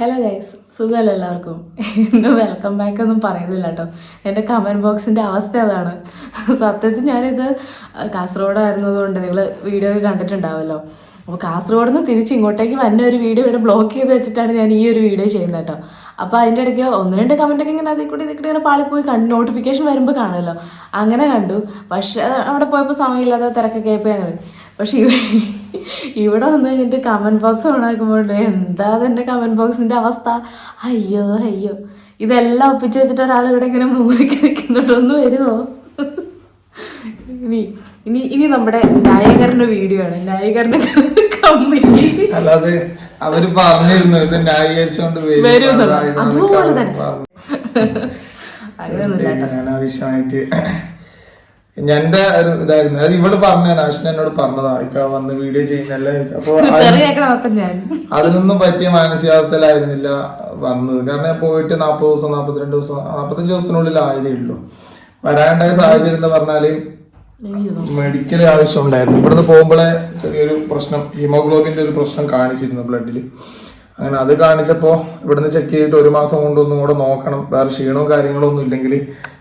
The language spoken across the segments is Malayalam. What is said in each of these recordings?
ഹലോ ഗൈസ് സുഖമല്ല എല്ലാവർക്കും? ഇന്ന് വെൽക്കം ബാക്ക് ഒന്നും പറയുന്നില്ല കേട്ടോ. എന്റെ കമന്റ് ബോക്സിന്റെ അവസ്ഥ അതാണ്. സത്യത്തിൽ ഞാനിത് കാസർഗോഡായിരുന്നതുകൊണ്ട് നിങ്ങൾ വീഡിയോ കണ്ടിട്ടുണ്ടാവുമല്ലോ. അപ്പോൾ കാസർഗോഡ് നിന്ന് തിരിച്ച് ഇങ്ങോട്ടേക്ക് വന്ന ഒരു വീഡിയോ ഇവിടെ ബ്ലോക്ക് ചെയ്ത് വെച്ചിട്ടാണ് ഞാൻ ഈ ഒരു വീഡിയോ ചെയ്യുന്നത് കേട്ടോ. അപ്പോൾ അതിന്റെ ഇടയ്ക്ക് ഒന്ന് രണ്ട് കമന്റൊക്കെ ഇങ്ങനെ അതിൽ കൂടി ഇതിൽ കൂടി ഇങ്ങനെ പാളിപ്പോയി കണ്ടു നോട്ടിഫിക്കേഷൻ വരുമ്പോൾ കാണുമല്ലോ. അങ്ങനെ കണ്ടു. പക്ഷേ അവിടെ പോയപ്പോൾ സമയമില്ലാതെ തിരക്കൊക്കെ ആയപ്പോൾ അങ്ങനെ പക്ഷെ ഇവിടെ വന്ന് കഴിഞ്ഞിട്ട് കമന്റ് ബോക്സ് ഓണാക്കുമ്പോൾ എന്താ അതെന്റെ കമന്റ് ബോക്സിന്റെ അവസ്ഥ? അയ്യോ അയ്യോ. ഇതെല്ലാം ഒപ്പിച്ച് വെച്ചിട്ട് ഒരാൾ ഇവിടെ ഇങ്ങനെ മൂലയ്ക്ക് നിൽക്കുന്നുണ്ട് ഒന്ന് വരുമോ ഇനി ഇനി ഇനി നമ്മുടെ നായകരന്റെ വീഡിയോ ആണ്. നായകരന്റെ കമ്മിറ്റി. അല്ലാതെ അവർ പറഞ്ഞിരുന്നു ഇത് ന്യായീകരിച്ചോണ്ട് വരും. അതുപോലെ തന്നെ. ആവശ്യമായിട്ട് എന്റെ ഒരു ഇതായിരുന്നു. അത് ഇവൾ പറഞ്ഞ നാശന എന്നോട് പറഞ്ഞതാ. ഇക്ക വന്ന് വീഡിയോ ചെയ്യുന്നല്ലേ അപ്പൊ അതിനൊന്നും പറ്റിയ മാനസികാവസ്ഥയിലായിരുന്നില്ല വന്നത്. കാരണം ഞാൻ പോയിട്ട് നാപ്പത് ദിവസം നാപ്പത്തിരണ്ട് ദിവസം നാപ്പത്തഞ്ച് ദിവസത്തിനുള്ളിൽ ആയതേ ഉള്ളൂ. വരാനുണ്ടായ സാഹചര്യം എന്ന് പറഞ്ഞാൽ മെഡിക്കൽ ആവശ്യം ഉണ്ടായിരുന്നു. ഇവിടുന്ന് പോകുമ്പോഴേ ചെറിയൊരു പ്രശ്നം ഹീമോഗ്ലോബിന്റെ ഒരു പ്രശ്നം കാണിച്ചിരുന്നു ബ്ലഡിൽ അങ്ങനെ അത് കാണിച്ചപ്പോൾ ഇവിടുന്ന് ചെക്ക് ചെയ്തിട്ട് ഒരു മാസം കൊണ്ട് ഒന്നും കൂടെ നോക്കണം. വേറെ ക്ഷീണവും കാര്യങ്ങളോ ഒന്നും ഇല്ലെങ്കിൽ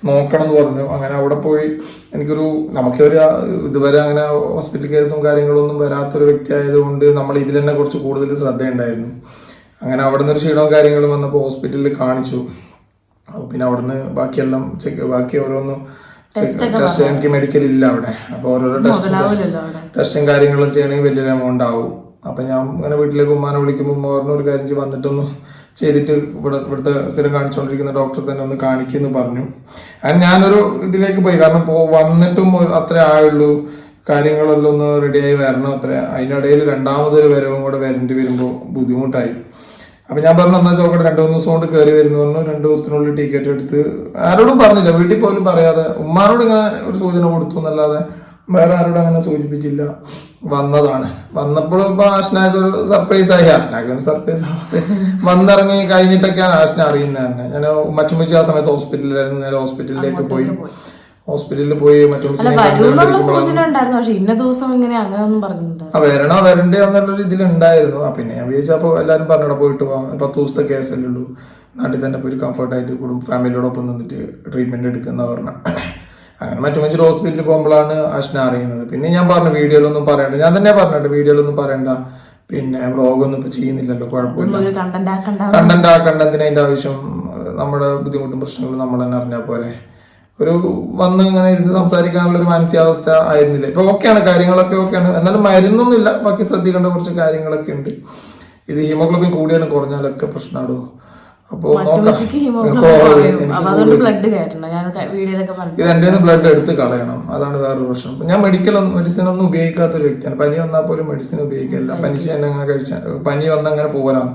നോക്കണം എന്ന് പറഞ്ഞു. അങ്ങനെ അവിടെ പോയി എനിക്കൊരു നമുക്കൊരു ഇതുവരെ അങ്ങനെ ഹോസ്പിറ്റൽ കേസും കാര്യങ്ങളൊന്നും വരാത്തൊരു വ്യക്തി ആയതുകൊണ്ട് നമ്മൾ ഇതിൽ തന്നെ കുറച്ച് കൂടുതൽ ശ്രദ്ധയുണ്ടായിരുന്നു. അങ്ങനെ അവിടെ നിന്ന് ഒരു ക്ഷീണവും കാര്യങ്ങളും വന്നപ്പോൾ ഹോസ്പിറ്റലിൽ കാണിച്ചു. പിന്നെ അവിടുന്ന് ബാക്കിയെല്ലാം ചെക്ക് ബാക്കി ഓരോന്നും ടെസ്റ്റ് എനിക്ക് മെഡിക്കൽ ഇല്ല അവിടെ. അപ്പോൾ ഓരോരോ ടെസ്റ്റും ടെസ്റ്റും കാര്യങ്ങളും ചെയ്യണമെങ്കിൽ വലിയൊരു എമൗണ്ട് ആവും. അപ്പൊ ഞാൻ ഇങ്ങനെ വീട്ടിലേക്ക് ഉമ്മാനെ വിളിക്കുമ്പോൾ ഉമ്മ പറഞ്ഞു ഒരു കാര്യം വന്നിട്ടൊന്ന് ചെയ്തിട്ട് ഇവിടെ ഇവിടുത്തെ സ്ഥിരം കാണിച്ചുകൊണ്ടിരിക്കുന്ന ഡോക്ടറെ തന്നെ ഒന്ന് കാണിക്കുമെന്ന് പറഞ്ഞു. അങ്ങനെ ഞാനൊരു ഇതിലേക്ക് പോയി. കാരണം പോ വന്നിട്ടും അത്ര അത്രേ ആയുള്ളൂ. കാര്യങ്ങളെല്ലാം ഒന്ന് റെഡിയായി വരണം അത്ര. അതിനിടയിൽ രണ്ടാമതൊരു വരവും കൂടെ വരേണ്ടി വരുമ്പോൾ ബുദ്ധിമുട്ടായി. അപ്പം ഞാൻ പറഞ്ഞു എന്നാൽ ചോക്കട്ടെ രണ്ട് മൂന്ന് ദിവസം കൊണ്ട് കയറി വരുന്നു പറഞ്ഞു. രണ്ട് ദിവസത്തിനുള്ളിൽ ടിക്കറ്റ് എടുത്ത്. ആരോടും പറഞ്ഞില്ല. വീട്ടിൽ പോലും പറയാതെ. ഉമ്മാനോട് ഇങ്ങനെ ഒരു സൂചന കൊടുത്തു എന്നല്ലാതെ വേറെ ആരോടും അങ്ങനെ സൂചിപ്പിച്ചില്ല. വന്നതാണ്. വന്നപ്പോൾ ഇപ്പൊ ആഷ്നാക്ക് ഒരു സർപ്രൈസ് ആയി. ആഷ്നാക്ക് ഒരു സർപ്രൈസ് വന്നിറങ്ങി കഴിഞ്ഞിട്ടൊക്കെയാണ് ആഷ്ന അറിയുന്നത് തന്നെ. ഞാൻ മറ്റുമിച്ച് ആ സമയത്ത് ഹോസ്പിറ്റലിലായിരുന്നു നേരെ ഹോസ്പിറ്റലിലേക്ക് പോയി. ഹോസ്പിറ്റലിൽ പോയി ആ വരണോ വരണ്ടേ എന്നുള്ളൊരു ഇതിലുണ്ടായിരുന്നു ആ പിന്നെ ഞാൻ വിചാരിച്ചപ്പോൾ എല്ലാവരും പറഞ്ഞിട പോയിട്ട് പോവാം പത്ത് ദിവസത്തെ കേസല്ലേ ഉള്ളൂ. നാട്ടിൽ തന്നെ പോയി കംഫർട്ടായിട്ട് കുടുംബ ഫാമിലിയോടൊപ്പം നിന്നിട്ട് ട്രീറ്റ്മെന്റ് എടുക്കുന്ന പറഞ്ഞ. അങ്ങനെ മറ്റു മറ്റൊരു ഹോസ്പിറ്റലിൽ പോകുമ്പോഴാണ് അശ്ന അറിയുന്നത്. പിന്നെ ഞാൻ പറഞ്ഞു വീഡിയോയിലൊന്നും പറയണ്ട. ഞാൻ തന്നെ പറഞ്ഞിട്ട് വീഡിയോയിലൊന്നും പറയണ്ട. പിന്നെ വ്ളോഗൊന്നും ഇപ്പൊ ചെയ്യുന്നില്ലല്ലോ കുഴപ്പമില്ല. കണ്ടന്റ് ആക്കണ്ട കണ്ടന്റ് ആക്കണ്ട എന്തിനാ അതിന്റെ ആവശ്യം നമ്മുടെ ബുദ്ധിമുട്ടും പ്രശ്നങ്ങളും നമ്മൾ തന്നെ അറിഞ്ഞാൽ പോരെ. ഒരു വന്ന് ഇങ്ങനെ ഇരുന്ന് സംസാരിക്കാനുള്ള ഒരു മാനസികാവസ്ഥ ആയിരുന്നില്ല. ഇപ്പൊ ഓക്കെയാണ് കാര്യങ്ങളൊക്കെ ഓക്കെയാണ്. എന്നാലും മരുന്നൊന്നുമില്ല ബാക്കി ശ്രദ്ധിക്കേണ്ട കുറച്ച് കാര്യങ്ങളൊക്കെ ഉണ്ട്. ഇത് ഹീമോഗ്ലോബിൻ കൂടിയാലും കുറഞ്ഞാലൊക്കെ പ്രശ്നമാടോ അപ്പോ നോക്കാം. ഉച്ചയ്ക്ക് ഹീമോഗ്ലോബിൻ കുറവ്. കുറയും എനിക്ക് അപ്പൊ അതുകൊണ്ട് ബ്ലഡ് കയറ്റണം ഞാൻ വീഡിയോയിലൊക്കെ പറഞ്ഞു. ഇത് എന്റെ ബ്ലഡ് എടുത്ത് കളയണം. അതാണ് വേറൊരു പ്രശ്നം. ഞാൻ മെഡിക്കൽ ഒന്നും മെഡിസിൻ ഒന്നും ഉപയോഗിക്കാത്ത ഒരു വ്യക്തിയാണ്. പനി വന്നാൽ പോലും മെഡിസിൻ ഉപയോഗിക്കില്ല പനി അങ്ങനെ കഴിച്ച പനി വന്നങ്ങനെ അങ്ങനെ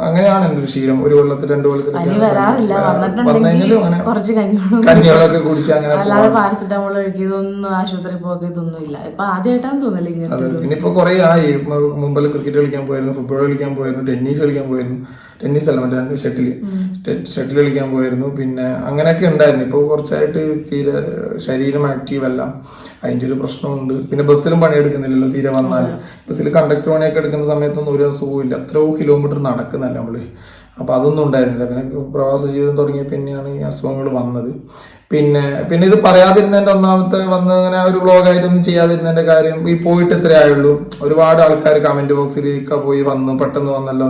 അങ്ങനെയാണ് എന്റെ ഒരു ശീലം? ഒരു വെള്ളത്തിൽ രണ്ടു കഴിഞ്ഞാലും അങ്ങനെ കുറച്ച് കഞ്ഞോളും കഞ്ഞികളൊക്കെ കുടിച്ച് അങ്ങനെ അല്ലാതെ പാരസിറ്റമോൾ ഒഴിക്കിയതൊന്നും ആശുപത്രി പോക്ക് ഇതൊന്നും ഇല്ല. ഇപ്പൊ ആദ്യമായിട്ടാണ് തോന്നില്ല അതെ. പിന്നെ ഇപ്പൊ കുറെ ആയി. മുമ്പിൽ ക്രിക്കറ്റ് കളിക്കാൻ പോയിരുന്നു ഫുട്ബോൾ കളിക്കാൻ പോയിരുന്നു ടെന്നീസ് കളിക്കാൻ പോയിരുന്നു. ടെന്നീസ് അല്ല മറ്റേ ഷട്ടിൽ ഷട്ടിൽ കളിക്കാൻ പോയിരുന്നു. പിന്നെ അങ്ങനെയൊക്കെ ഉണ്ടായിരുന്നു. ഇപ്പോൾ കുറച്ചായിട്ട് തീരെ ശരീരം ആക്റ്റീവ് അല്ല. അതിന്റെ ഒരു പ്രശ്നമുണ്ട്. പിന്നെ ബസ്സിലും പണിയെടുക്കുന്നില്ലല്ലോ തീരെ വന്നാൽ ബസ്സിൽ കണ്ടക്ടർ പണിയൊക്കെ എടുക്കുന്ന സമയത്തൊന്നും ഒരു അസുഖവും ഇല്ല എത്രയോ കിലോമീറ്റർ നടക്കുന്നല്ല നമ്മൾ അപ്പോൾ അതൊന്നും ഉണ്ടായിരുന്നില്ല. പിന്നെ പ്രവാസ ജീവിതം തുടങ്ങിയ പിന്നെയാണ് ഈ അസുഖങ്ങൾ വന്നത്. പിന്നെ പിന്നെ ഇത് പറയാതിരുന്നതിന്റെ ഒന്നാമത്തെ വന്ന് അങ്ങനെ ഒരു വ്ളോഗായിട്ടൊന്നും ചെയ്യാതിരുന്നതിന്റെ കാര്യം ഈ പോയിട്ട് ഇത്രയേ ആയുള്ളൂ. ഒരുപാട് ആൾക്കാർ കമന്റ് ബോക്സിലേക്ക് പോയി വന്നു. പെട്ടെന്ന് വന്നല്ലോ.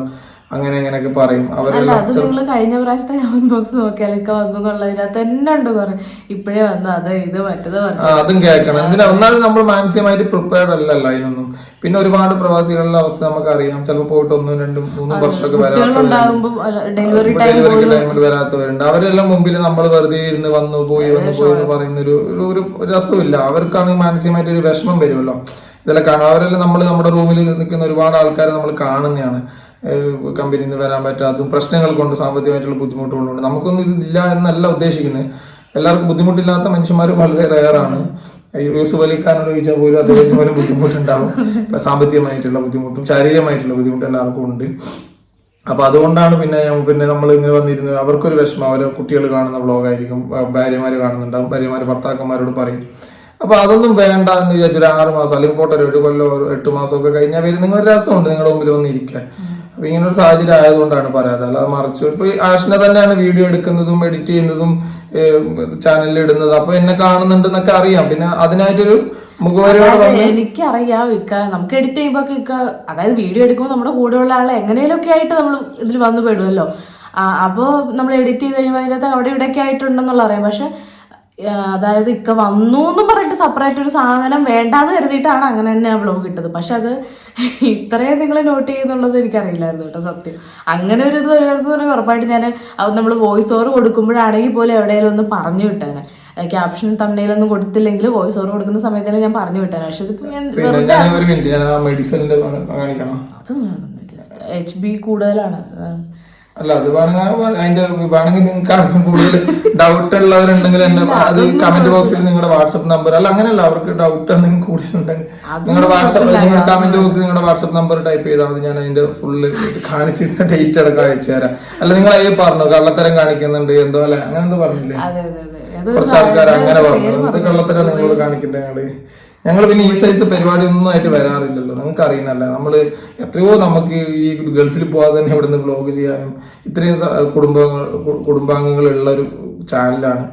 അങ്ങനെ അങ്ങനെയൊക്കെ പറയും. അല്ല അത് നിങ്ങൾ കഴിഞ്ഞ പ്രാവശ്യത്തെ കമന്റ് ബോക്സ് നോക്കിയാലൊക്കെ വന്നു എന്നുള്ളതിനകത്ത് തന്നെ ഉണ്ട് കുറെ. ഇപ്പഴേ വന്നു. അത് ഇത് മറ്റത് പറഞ്ഞു അതും കേൾക്കണം. എന്തിനാ? ഒന്നാമത് നമ്മൾ മാനസികമായിട്ട് പ്രിപ്പയർഡ് അല്ലല്ലോ അതിനൊന്നും. പിന്നെ ഒരുപാട് പ്രവാസികളുടെ അവസ്ഥ നമുക്ക് അറിയാം ചിലപ്പോൾ പോയിട്ട് ഒന്നും രണ്ടും മൂന്നും വർഷമൊക്കെ ഡെലിവറി ടൈമിൽ വരാത്തവരുണ്ട്. അവരെല്ലാം മുമ്പിൽ നമ്മൾ വെറുതെ ഇരുന്ന് വന്നു പോയി വന്നു പോയി എന്ന് പറയുന്ന ഒരു ഒരു- ഒരു ഒരു രസമില്ല. അവർക്കാണെങ്കിൽ മാനസികമായിട്ട് ഒരു വിഷമം വരുമല്ലോ. ഇതെല്ലാം കാണാം. അവരെല്ലാം നമ്മൾ നമ്മുടെ റൂമിൽ നിൽക്കുന്ന ഒരുപാട് ആൾക്കാരെ നമ്മൾ കാണുന്നതാണ്. കമ്പനിയിൽ നിന്ന് വരാൻ പറ്റാത്തതും പ്രശ്നങ്ങൾ കൊണ്ട് സാമ്പത്തികമായിട്ടുള്ള ബുദ്ധിമുട്ടുകളുണ്ട് നമുക്കൊന്നും ഇതില്ല എന്നല്ല ഉദ്ദേശിക്കുന്നത്. എല്ലാവർക്കും ബുദ്ധിമുട്ടില്ലാത്ത മനുഷ്യന്മാർ വളരെ റയറാണ് യൂസുഫ് അലിഖാനോട് ചോദിച്ചാൽ പോലും അദ്ദേഹത്തിന് പോലും ബുദ്ധിമുട്ടുണ്ടാവും. സാമ്പത്തികമായിട്ടുള്ള ബുദ്ധിമുട്ടും ശാരീരികമായിട്ടുള്ള ബുദ്ധിമുട്ടും എല്ലാവർക്കും ഉണ്ട്. അപ്പോൾ അതുകൊണ്ടാണ് പിന്നെ പിന്നെ നമ്മൾ ഇങ്ങനെ വന്നിരുന്നത്. അവർക്കൊരു വിഷമം. അവരെ കുട്ടികൾ കാണുന്ന വ്ളോഗായിരിക്കും ഭാര്യമാര് കാണുന്നുണ്ടാവും. ഭാര്യമാർ ഭർത്താക്കന്മാരോട് പറയും. അപ്പോൾ അതൊന്നും വേണ്ട എന്ന് വിചാരിച്ചു ഒരു ആറ് മാസം അല്ലെങ്കിൽ പോട്ടെ ഒരു കൊല്ലം എട്ട് മാസമൊക്കെ കഴിഞ്ഞാൽ വരും നിങ്ങൾ രസമുണ്ട് നിങ്ങളുടെ മുമ്പിൽ വന്നിരിക്കാൻ. അപ്പൊ ഇങ്ങനെ ഒരു സാഹചര്യം ആയതുകൊണ്ടാണ് പറയാതെ അല്ലാതെ മറിച്ച് ഇപ്പൊ ആഷിനെ തന്നെയാണ് വീഡിയോ എടുക്കുന്നതും എഡിറ്റ് ചെയ്യുന്നതും ചാനലിൽ ഇടുന്നത്. അപ്പൊ എന്നെ കാണുന്നുണ്ടെന്നൊക്കെ അറിയാം. പിന്നെ അതിനായിട്ടൊരു എനിക്കറിയാം ഇക്ക. നമുക്ക് എഡിറ്റ് ചെയ്യുമ്പോ ഇക്ക അതായത് വീഡിയോ എടുക്കുമ്പോൾ നമ്മുടെ കൂടെയുള്ള ആളെ എങ്ങനെയൊക്കെ ആയിട്ട് നമ്മൾ ഇതിൽ വന്നു പെടുമല്ലോ അപ്പോൾ നമ്മൾ എഡിറ്റ് ചെയ്ത് കഴിയുമ്പോൾ അതിനകത്ത് അവിടെ ഇവിടെയൊക്കെ ആയിട്ടുണ്ടെന്നുള്ള അറിയാം. പക്ഷെ അതായത് ഇക്ക വന്നു എന്ന് പറഞ്ഞിട്ട് സെപ്പറേറ്റ് ഒരു സാധനം വേണ്ടാന്ന് കരുതിയിട്ടാണ് അങ്ങനെ തന്നെ ആ വ്ളോഗ് ഇട്ടത്. പക്ഷെ അത് ഇത്രയും നിങ്ങൾ നോട്ട് ചെയ്യുന്നുള്ളത് എനിക്കറിയില്ലായിരുന്നു കേട്ടോ സത്യം. അങ്ങനെ ഒരു ഇത് വരുന്നത് പറഞ്ഞാൽ ഉറപ്പായിട്ട് ഞാൻ നമ്മൾ വോയിസ് ഓവർ കൊടുക്കുമ്പോഴാണെങ്കിൽ പോലും എവിടെയെങ്കിലും ഒന്ന് പറഞ്ഞു വിട്ടേനെ. ക്യാപ്ഷൻ തമ്മിലൊന്നും കൊടുത്തില്ലെങ്കിൽ വോയിസ് ഓവർ കൊടുക്കുന്ന സമയത്ത് ഞാൻ പറഞ്ഞു വിട്ടേനെ. പക്ഷെ ഇതിപ്പോ ഞാൻ അത് എച്ച് ബി കൂടുതലാണ്. അല്ല അത് വേണമെങ്കിൽ അതിന്റെ വേണമെങ്കിൽ നിങ്ങൾക്ക് ആർക്കും കൂടുതൽ ഡൗട്ട് ഉള്ളവരുണ്ടെങ്കിൽ എന്നെ അത് കമന്റ് ബോക്സിൽ നിങ്ങളുടെ വാട്സപ്പ് നമ്പർ അല്ല അങ്ങനെയല്ല അവർക്ക് ഡൗട്ട് എന്തെങ്കിലും കൂടുതൽ ഉണ്ടെങ്കിൽ നിങ്ങളുടെ വാട്സപ്പ് നിങ്ങളുടെ കമന്റ് ബോക്സിൽ നിങ്ങളുടെ വാട്സപ്പ് നമ്പർ ടൈപ്പ് ചെയ്താൽ മതി ഞാൻ അതിന്റെ ഫുള്ള് കാണിച്ചിരുന്ന ഡേറ്റ് അടക്കം അയച്ചു തരാം. അല്ല നിങ്ങൾ അതിൽ പറഞ്ഞു കള്ളത്തരം കാണിക്കുന്നുണ്ട് എന്തോ അല്ലെ? അങ്ങനെ എന്തോ പറഞ്ഞില്ലേ? കുറച്ച് ആൾക്കാർ അങ്ങനെ പറഞ്ഞു. എന്ത് കള്ളത്തരം നിങ്ങളോട് കാണിക്കണ്ടേ ഞങ്ങൾ? ഞങ്ങൾ പിന്നെ ഈ സൈസ് പരിപാടി ഒന്നും ആയിട്ട് വരാറില്ലല്ലോ. നിങ്ങൾക്ക് അറിയുന്നല്ല നമ്മൾ എത്രയോ നമുക്ക് ഈ ഗൾഫിൽ പോകാതെ തന്നെ ഇവിടുന്ന് ബ്ലോഗ് ചെയ്യാനും ഇത്രയും കുടുംബ കുടുംബാംഗങ്ങളുള്ള ഒരു ചാനലാണ്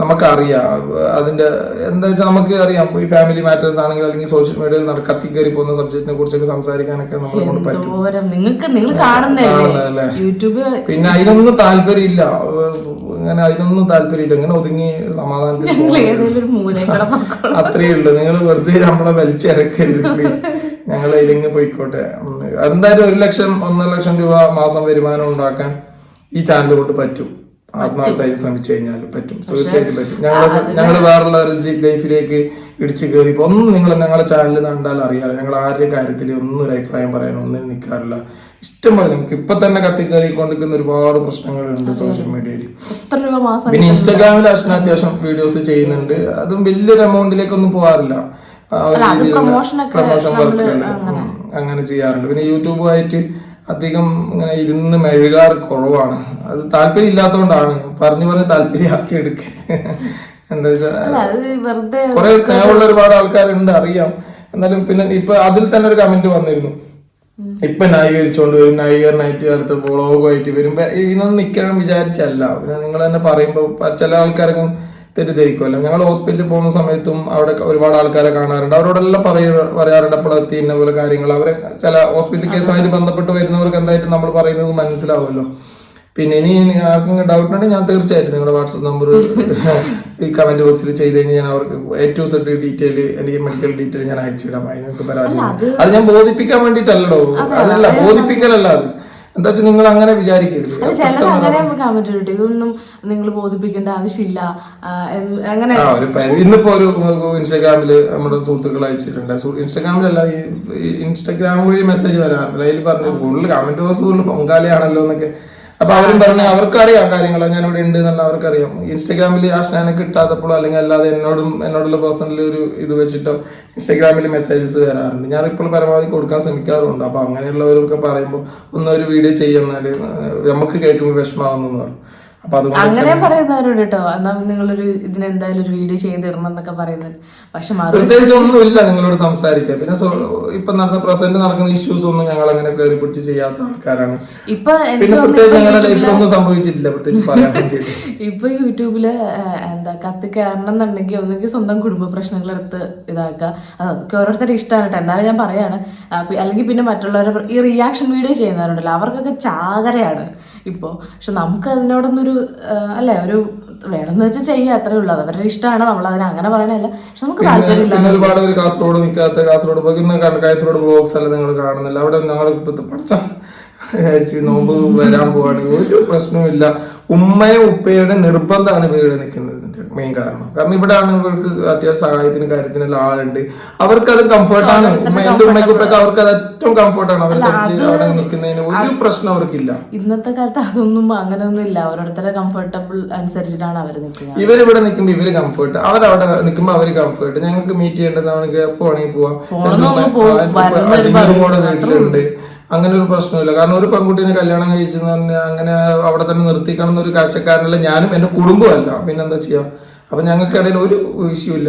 നമുക്കറിയാം. അതിന്റെ എന്താ വെച്ചാൽ നമുക്ക് അറിയാം. ഈ ഫാമിലി മാറ്റേഴ്സ് ആണെങ്കിൽ അല്ലെങ്കിൽ സോഷ്യൽ മീഡിയയിൽ നട കത്തി കയറി പോകുന്ന സബ്ജക്റ്റിനെ കുറിച്ചൊക്കെ സംസാരിക്കാനൊക്കെ നമ്മളെ കൊണ്ട് പറ്റും. നിങ്ങൾക്ക് നിങ്ങൾ കാണുന്നല്ലേ കാണുന്നതല്ലേ? യൂട്യൂബ് പിന്നെ അതിനൊന്നും താല്പര്യമില്ല. അങ്ങനെ ഇങ്ങനെ അതിനൊന്നും താല്പര്യമില്ല. ഇങ്ങനെ ഒതുങ്ങി സമാധാനത്തിൽ. അത്രേ ഉള്ളൂ. നിങ്ങൾ വെറുതെ നമ്മളെ വലിച്ചിറക്കരുത് പ്ലീസ് ഞങ്ങൾ ഇതിലെങ്ങ് പോയിക്കോട്ടെ. എന്തായാലും ഒരു ലക്ഷം ഒന്നര ലക്ഷം രൂപ മാസം വരുമാനം ഉണ്ടാക്കാൻ ഈ ചാനൽ കൊണ്ട് പറ്റും. ആത്മാർത്ഥമായി ശ്രമിച്ചു കഴിഞ്ഞാൽ പറ്റും. തീർച്ചയായിട്ടും പറ്റും. ഞങ്ങൾ ഞങ്ങൾ വേറുള്ള ഒരു ലൈഫിലേക്ക് ഇടിച്ചു കയറി ഒന്നും നിങ്ങൾ ഞങ്ങളെ ചാനൽ കണ്ടാൽ അറിയാലോ. ഞങ്ങൾ ആരുടെ കാര്യത്തിൽ ഒന്നും ഒരു അഭിപ്രായം പറയാൻ ഒന്നും നിൽക്കാറില്ല. ഇഷ്ടം പോലെ നമുക്ക് ഇപ്പൊ തന്നെ കത്തിക്കേറിക്കൊണ്ടിരിക്കുന്ന ഒരുപാട് പ്രശ്നങ്ങളുണ്ട് സോഷ്യൽ മീഡിയയിൽ പിന്നെ ഇൻസ്റ്റാഗ്രാമിൽ അത്യാവശ്യം വീഡിയോസ് ചെയ്യുന്നുണ്ട്. അതും വലിയൊരു എമൗണ്ടിലേക്കൊന്നും പോകാറില്ല പ്രൊമോഷൻ വർക്കുകൾ അങ്ങനെ. ചെയ്യാറുണ്ട്. പിന്നെ യൂട്യൂബുമായിട്ട് അധികം ഇങ്ങനെ ഇരുന്ന് മെഴുകാറ് കുറവാണ്. അത് താല്പര്യം ഇല്ലാത്തതുകൊണ്ടാണ് പറഞ്ഞു പറഞ്ഞ് താല്പര്യമാക്കി എടുക്കരുത് എന്താ വെച്ചാൽ കുറെ സ്നേഹമുള്ള ഒരുപാട് ആൾക്കാരുണ്ട് അറിയാം. എന്നാലും പിന്നെ ഇപ്പൊ അതിൽ തന്നെ ഒരു കമന്റ് വന്നിരുന്നു. ഇപ്പൊ ന്യായീകരിച്ചോണ്ട് വരും. ന്യായീകരണമായിട്ട് അടുത്ത് വ്ളോഗുമായിട്ട് വരുമ്പോ ഇതിനൊന്നും നിൽക്കണം വിചാരിച്ചല്ല. പിന്നെ നിങ്ങൾ തന്നെ പറയുമ്പോ ചില ആൾക്കാർക്കും തെറ്റിദ്ധരിക്കുമല്ലോ. ഞങ്ങൾ ഹോസ്പിറ്റലിൽ പോകുന്ന സമയത്തും അവിടെ ഒരുപാട് ആൾക്കാരെ കാണാറുണ്ട്. അവരോടെല്ലാം പറയ പറയാറുണ്ട് എത്തി ഇന്ന പോലെ കാര്യങ്ങൾ. അവരെ ചില ഹോസ്പിറ്റൽ കേസുമായിട്ട് ബന്ധപ്പെട്ട് വരുന്നവർക്ക് എന്തായിട്ടും നമ്മൾ പറയുന്നത് മനസ്സിലാവുമല്ലോ. പിന്നെ ഇനി ആർക്കും ഡൗട്ട് ഉണ്ടെങ്കിൽ ഞാൻ തീർച്ചയായിട്ടും നിങ്ങളുടെ വാട്സപ്പ് നമ്പർ ഈ കമന്റ് ബോക്സിൽ ചെയ്ത് കഴിഞ്ഞാൽ ഞാൻ അവർക്ക് എ ടു സെഡ് ഡീറ്റെയിൽ എനിക്ക് മെഡിക്കൽ ഡീറ്റെയിൽ ഞാൻ അയച്ചു വിടാം. അതിനൊക്കെ പരാതി അത് ഞാൻ ബോധിപ്പിക്കാൻ വേണ്ടിയിട്ടല്ലോ അതല്ല ബോധിപ്പിക്കലല്ല അത്. എന്താ വെച്ചാൽ നിങ്ങൾ അങ്ങനെ വിചാരിക്കരുത്. ചിലർ അങ്ങനെ കമന്റ് ഇട്ടു ഇതൊന്നും നിങ്ങൾ ബോധിപ്പിക്കേണ്ട ആവശ്യമില്ല. അങ്ങനെ ഇന്നിപ്പോ ഒരു ഇൻസ്റ്റാഗ്രാമിൽ നമ്മുടെ സുഹൃത്തുക്കൾ അയച്ചിട്ടുണ്ട്. ഇൻസ്റ്റാഗ്രാമിലല്ല ഈ ഇൻസ്റ്റാഗ്രാം വഴി മെസ്സേജ് വരാറുണ്ട് അതിൽ പറഞ്ഞു കൂടുതൽ കമന്റ് ബോക്സ് കൂടുതൽ പൊങ്കാലയാണല്ലോ എന്നൊക്കെ അപ്പൊ അവരും പറഞ്ഞു അവർക്കറിയാം കാര്യങ്ങൾ ഞാൻ ഇവിടെ ഉണ്ട് എന്നുള്ള അവർക്കറിയാം. ഇൻസ്റ്റാഗ്രാമിൽ ആ സ്നാനം കിട്ടാത്തപ്പോഴോ അല്ലെങ്കിൽ അല്ലാതെ എന്നോടും എന്നോടുള്ള പേഴ്സണൽ ഒരു ഇത് വെച്ചിട്ടോ ഇൻസ്റ്റാഗ്രാമിൽ മെസ്സേജസ് വരാറുണ്ട്. ഞാൻ ഇപ്പോൾ പരമാവധി കൊടുക്കാൻ ശ്രമിക്കാറുണ്ട്. അപ്പൊ അങ്ങനെയുള്ളവരൊക്കെ പറയുമ്പോൾ ഒന്നൊരു വീഡിയോ ചെയ്യുന്നാൽ നമുക്ക് കേൾക്കുമ്പോൾ വിഷമാവുന്നു പറഞ്ഞു. അങ്ങനെ പറയുന്നവരോട് കേട്ടോ എന്നാ നിങ്ങളൊരു ഇതിനെന്തായാലും ഒരു വീഡിയോ ചെയ്തിടണം എന്നൊക്കെ പറയുന്നത്. പക്ഷെ പ്രത്യേകിച്ച് ഒന്നുമില്ല നിങ്ങളോട് സംസാരിക്കാൻ. പിന്നെ ഇപ്പൊ നടന്ന പ്രസന്റ് നടക്കുന്ന ഇഷ്യൂസ് ഒന്നും ഞങ്ങൾ അങ്ങനെ കയറി പിടിച്ച് ചെയ്യാത്ത ആൾക്കാരാണ്. ഇപ്പൊ പിന്നെ പ്രത്യേകിച്ച് ഞങ്ങളുടെ സംഭവിച്ചിട്ടില്ല. പ്രത്യേകിച്ച് പറയാൻ വേണ്ടിയിട്ട്. ഇപ്പൊ യൂട്യൂബിൽ എന്താ കത്ത് കയറണം എന്നുണ്ടെങ്കിൽ ഒന്നെങ്കിൽ സ്വന്തം കുടുംബ പ്രശ്നങ്ങൾ എടുത്ത് ഇതാക്കുക. അത് അതൊക്കെ ഓരോരുത്തരുടെ ഇഷ്ടമാണ് കേട്ടോ. എന്നാലും ഞാൻ പറയാണ് അല്ലെങ്കിൽ പിന്നെ മറ്റുള്ളവരെ ഈ റിയാക്ഷൻ വീഡിയോ ചെയ്യുന്നവരുണ്ടല്ലോ. അവർക്കൊക്കെ ചാകരയാണ് ഇപ്പോൾ പക്ഷെ നമുക്ക് അതിനോടൊന്നൊരു ആ, അല്ലേ ഒരു വേണമെന്ന് വെച്ചാൽ ചെയ്യുക അത്രേ ഉള്ളൂ. അവരുടെ ഇഷ്ടമാണ് നമ്മൾ അതിനെ അങ്ങനെ പറയണല്ല പക്ഷെ നമുക്ക് പിന്നെ താല്പര്യമില്ല. ഒരുപാട് പേര് കാസർഗോഡ് നിൽക്കാത്ത കാസർഗോഡ് കാസർഗോഡ് ബ്ലോക്സ് അല്ല നിങ്ങൾ കാണുന്നില്ല. അവിടെ ഞങ്ങൾ പഠിച്ച നോമ്പ് വരാൻ പോവാണെങ്കിൽ ഒരു പ്രശ്നവുമില്ല. ഉമ്മയും ഉപ്പയുടെ നിർബന്ധമാണ് വീട് നിൽക്കുന്നതിന്റെ മെയിൻ കാരണം. കാരണം ഇവിടെയാണ് ഇവർക്ക് അത്യാവശ്യം സഹായത്തിന് കാര്യത്തിനുള്ള ആളുണ്ട്. അവർക്ക് അത് കംഫർട്ടാണ് എന്റെ ഉമ്മയ്ക്ക് ഉപ്പയ്ക്ക് അവർക്ക് അത് ഏറ്റവും കംഫർട്ടാണ് അവർ തിരിച്ച് അവിടെ നിൽക്കുന്നതിന് ഒരു പ്രശ്നം അവർക്കില്ല. ഇന്നത്തെ കാലത്ത് അതൊന്നും അങ്ങനെ ഒന്നും ഇല്ല അവരുടെ കംഫർട്ടബിൾ അനുസരിച്ചിട്ടാണ് അവർ നിൽക്കുന്നത്. ഇവരിവിടെ നിൽക്കുമ്പോ ഇവർ കംഫർട്ട് അവരവിടെ നിൽക്കുമ്പോ അവർ കംഫർട്ട് ഞങ്ങൾക്ക് മീറ്റ് ചെയ്യേണ്ടത് നമുക്ക് എപ്പോ വേണമെങ്കിൽ പോവാം. വീട്ടിലുണ്ട്. അങ്ങനെ ഒരു പ്രശ്നമില്ല. കാരണം ഒരു പെൺകുട്ടീനെ കല്യാണം കഴിച്ചെന്ന് പറഞ്ഞാൽ അങ്ങനെ അവിടെ തന്നെ നിർത്തിക്കണം എന്നൊരു കാഴ്ചക്കാരനല്ല ഞാനും എന്റെ കുടുംബമല്ല പിന്നെന്താ ചെയ്യാം? അപ്പൊ ഞങ്ങൾക്കിടയിൽ ഒരു ഇഷ്യൂ ഇല്ല.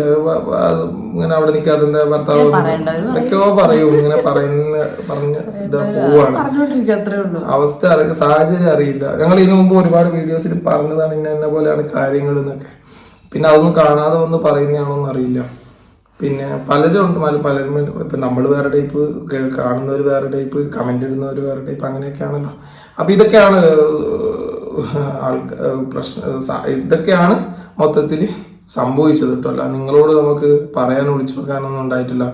ഇങ്ങനെ അവിടെ നിൽക്കാതെ എന്താ ഭർത്താവ്. എന്തൊക്കെയോ പറയും. ഇങ്ങനെ പറയുന്ന പറഞ്ഞ് ഇതാ പോവാണ്. അവസ്ഥ അറിയ സാഹചര്യം അറിയില്ല. ഞങ്ങൾ ഇതിനു മുമ്പ് ഒരുപാട് വീഡിയോസിൽ പറഞ്ഞതാണ് ഇന്ന എന്നെ പോലെയാണ് കാര്യങ്ങൾ എന്നൊക്കെ. പിന്നെ അതൊന്നും കാണാതെ വന്ന് പറയുന്നതാണോന്ന് അറിയില്ല പിന്നെ പലരും ഉണ്ട് പലരും ഇപ്പൊ നമ്മൾ വേറെ ടൈപ്പ് കാണുന്നവർ വേറെ ടൈപ്പ് കമന്റ് ഇടുന്നവർ വേറെ ടൈപ്പ് അങ്ങനെയൊക്കെയാണല്ലോ. അപ്പൊ ഇതൊക്കെയാണ് ആൾക്കാർ പ്രശ്ന ഇതൊക്കെയാണ് മൊത്തത്തിൽ സംഭവിച്ചത് കേട്ടോ. അല്ല നിങ്ങളോട് നമുക്ക് പറയാൻ വിളിച്ചു. വെക്കാനൊന്നും ഉണ്ടായിട്ടില്ല.